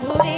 동굴에